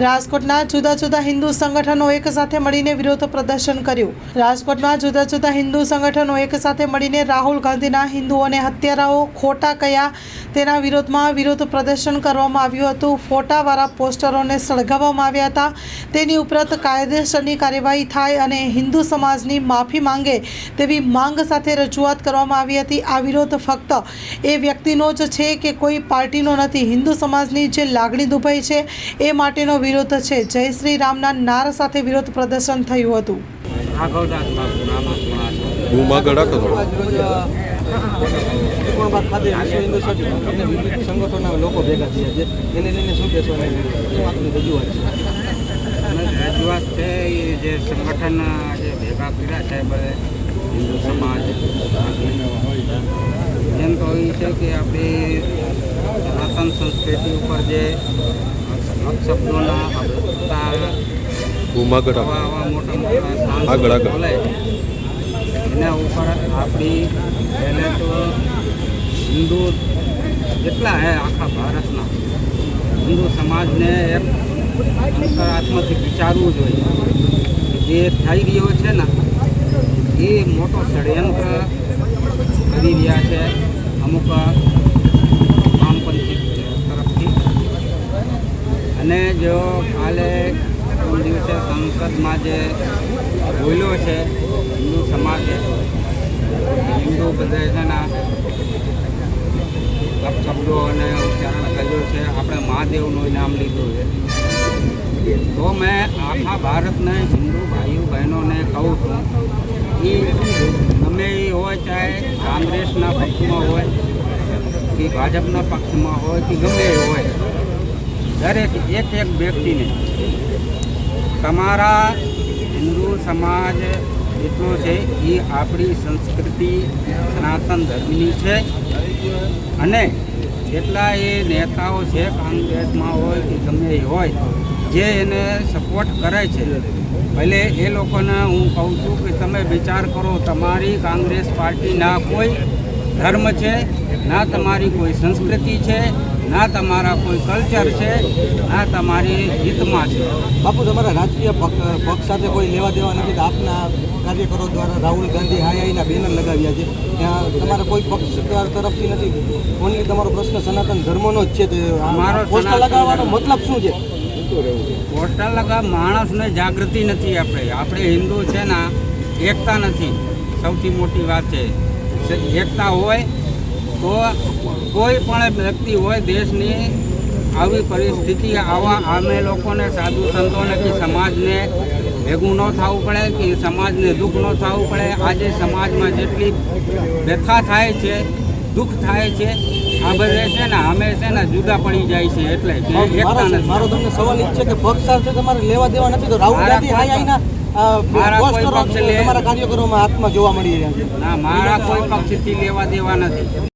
રાજકોટના જુદા જુદા હિન્દુ સંગઠનો એક સાથે મળીને વિરોધ પ્રદર્શન કર્યું. રાજકોટમાં જુદા જુદા હિન્દુ સંગઠનો એક સાથે મળીને રાહુલ ગાંધીના હિન્દુઓને હત્યારાઓ ખોટા કયા તેના વિરોધમાં વિરોધ પ્રદર્શન કરવામાં આવ્યું હતું. ફોટાવાળા પોસ્ટરોને સળગાવવામાં આવ્યા હતા. તેની ઉપરાંત કાયદેસરની કાર્યવાહી થાય અને હિન્દુ સમાજની માફી માંગે તેવી માંગ સાથે રજૂઆત કરવામાં આવી હતી. આ વિરોધ ફક્ત એ વ્યક્તિનો જ છે કે કોઈ પાર્ટીનો નથી. હિન્દુ સમાજની જે લાગણી દુભાઈ છે એ માટેનો વિરોધ છે. જય શ્રી રામના નાર સાથે વિરોધ પ્રદર્શન થયું હતું. સંગઠનોના લોકો ભેગા થયા છે એને લઈને શું કહેશો? રજૂઆત છે એ જે સંગઠન જે ભેગા કર્યા છે હિન્દુ સમાજ એમ તો એ છે કે આપણી સનાતન સંસ્કૃતિ ઉપર જે મોટા આગળ, આગળ. એના ઉપર આપણી પહેલે તો હિન્દુ જેટલા હે આખા ભારતના હિન્દુ સમાજને એક અંતરાત્માથી વિચારવું જોઈએ. જે થઈ રહ્યો છે ને એ મોટો ષડયંત્ર કરી રહ્યા છે. અમુક વામપંથી તરફથી. અને જો કાલે દિવસે સંસદમાં જે બોલ્યો છે, હિન્દુ સમાજે, હિન્દુ પ્રદેશના શબ્દો અને ઉચ્ચારણ કર્યું છે, આપણે મહાદેવનું નામ લીધું છે. તો મેં આખા ભારતને હિન્દુ ભાઈઓ બહેનોને કહું છું એ ગમે એ હોય, ચાહે કોંગ્રેસના પક્ષમાં હોય કે ભાજપના પક્ષમાં હોય કે ગમે હોય, દરેક એક એક વ્યક્તિને તમારા હિન્દુ સમાજ જેટલો છે એ આપણી સંસ્કૃતિ, સનાતન ધર્મની છે અને જેટલા એ નેતાઓ છે કોંગ્રેસમાં હોય કે ગમે એ હોય, જે એને સપોર્ટ કરે છે. ભલે એ લોકોને હું કહું છું કે તમે વિચાર કરો, તમારી કોંગ્રેસ પાર્ટીના કોઈ ધર્મ છે, ના તમારી કોઈ સંસ્કૃતિ છે ના તમારા કોઈ કલ્ચર છે ના તમારી હિતમાં છે. બાપુ તમારા રાજકીય પક્ષ સાથે કોઈ લેવા દેવા નથી તો આપના કાર્યકરો દ્વારા રાહુલ ગાંધી હાયાઈના બેનર લગાવ્યા છે. ત્યાં તમારા કોઈ પક્ષ તરફથી નથી. ઓનલી તમારો પ્રશ્ન સનાતન ધર્મનો જ છે. તે અમારો પોસ્ટર લગાવવાનો મતલબ શું છે? પોસ્ટર લગાવ માણસને જાગૃતિ નથી આપણે. આપણે હિન્દુ છે ને એકતા નથી. સૌથી મોટી વાત છે. એકતા હોય તો કોઈ પણ વ્યક્તિ હોય દેશની આવી પરિસ્થિતિ આવા અમે લોકોને સાધુ સંતોને કે સમાજને ભેગું ન થવું પડે કે સમાજને દુઃખ ન થવું પડે. આજે સમાજમાં જેટલી વ્યથા થાય છે દુઃખ થાય છે આ બધે છે ને અમે છે ને જુદા પડી જાય છે એટલે મારો તમને સવાલ એ છે કે પક્ષ સાથે તમારે લેવા દેવા નથી તો રાહુલ ગાંધી હાઈ તમારા હાથમાં જોવા મળી રહ્યા છે. ના મારા કોઈ પક્ષથી લેવા દેવા નથી.